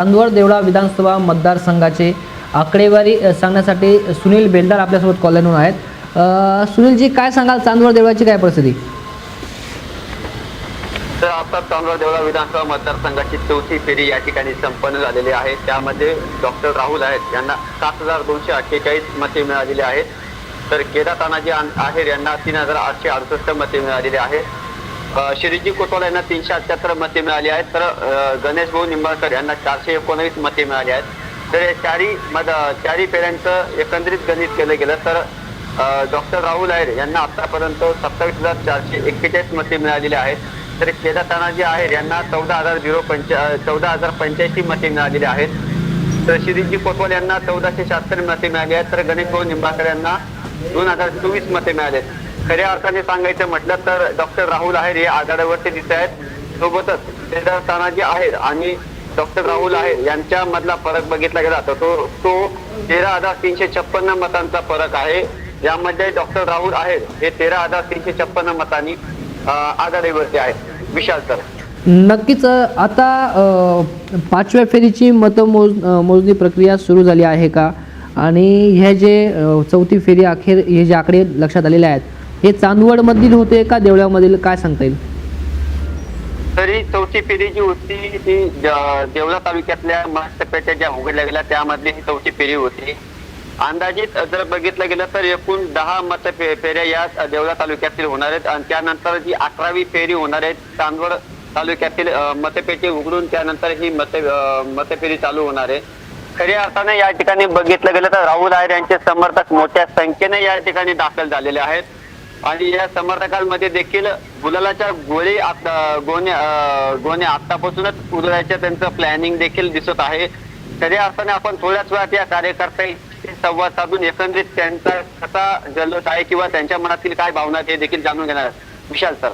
चांदवड देवळा विधानसभा मतदारसंघाचे आकडेवारी सांगण्यासाठी सुनील बेलदार आपल्यासोबत कॉलनीहून आहेत. सुनीलजी काय सांगाल? चांदवड देवळाची काय परिस्थिती? तर आता चांदवड देवळा विधानसभा मतदारसंघाची चौथी फेरी या ठिकाणी संपन्न झालेली आहे. त्यामध्ये डॉक्टर राहुल आहेत. यांना सात हजार दोनशे अठ्ठेचाळीस मते मिळालेली आहेत. तर केदार तानाजी आहेर यांना तीन हजार आठशे अडुसष्ट मते मिळालेली आहेत. श्रीजी कोटवाल यांना तीनशे अठ्याहत्तर मते मिळाली आहेत. तर गणेश भाऊ निंबाळकर यांना चारशे एकोणवीस मते मिळाली आहेत. तर या चारी मत चारी पेऱ्यांचं एकंदरीत गणित केलं गेलं तर डॉक्टर राहुल आहेर यांना आतापर्यंत सत्तावीस हजार चारशे एक्केचाळीस मते मिळालेली आहेत. तर केदार तानाजी आहेर यांना चौदा हजार झिरो पंचा चौदा हजार पंच्याऐंशी मते मिळालेली आहेत. तर श्रीजी कोतवाल यांना चौदाशे शहात्तर मते मिळाली आहेत. तर गणेश भाऊ निंबाळकर यांना दोन हजार चोवीस मते मिळाले आहेत. खऱ्या अर्थाने सांगायचं म्हटलं तर डॉक्टर राहुल आहेर हे आघाड्यावरती दिसत आहेत. सोबतच केदार तानाजी आहेर आणि डॉक्टर राहुल आहेर यांच्या मधला फरक बघितला गेला तर तो तो तेरा हजार तीनशे छप्पन्न मतांचा फरक आहे. यामध्ये डॉक्टर राहुल आहेर हे तेरा हजार तीनशे छप्पन्न मतांनी आघाडीवरती आहेत. विशाल सर. नक्कीच आता पाचव्या फेरीची मतमोज मोजणी प्रक्रिया सुरू झाली आहे का? आणि हे जे चौथी फेरी अखेर हे जे आकडे लक्षात आलेले आहेत हे चांदवडमधील होते का देवळामधील? काय सांगता येईल? तरी चौथी फेरी जी होती ती देवळा तालुक्यातल्या महाटप्प्याच्या ज्या उघडल्या गेल्या त्यामधली ही चौथी फेरी होती. अंदाजित जर बघितलं गेलं तर एकूण दहा मत फेऱ्या या देवळा तालुक्यातील होणार आहेत. आणि त्यानंतर जी अकरावी फेरी होणार आहे चांदवड तालुक्यातील मतपेटी उघडून त्यानंतर ही मत मतफेरी चालू होणार आहे. खऱ्या अर्थाने या ठिकाणी बघितलं गेलं तर राहुल आहेर यांचे समर्थक मोठ्या संख्येने या ठिकाणी दाखल झालेले आहेत. आणि या समर्थकांमध्ये देखील गुलालाच्या गोळी आता गोण्या गोण्या आतापासूनच उधळायचं त्यांचं प्लॅनिंग देखील दिसत आहे. तरी अर्थाने आपण थोड्याच वेळात या कार्यकर्त्यांशी संवाद साधून एकंदरीत त्यांचा कसा जल्लोष आहे किंवा त्यांच्या मनातील काय भावना ते देखील जाणून घेणार विशाल सर.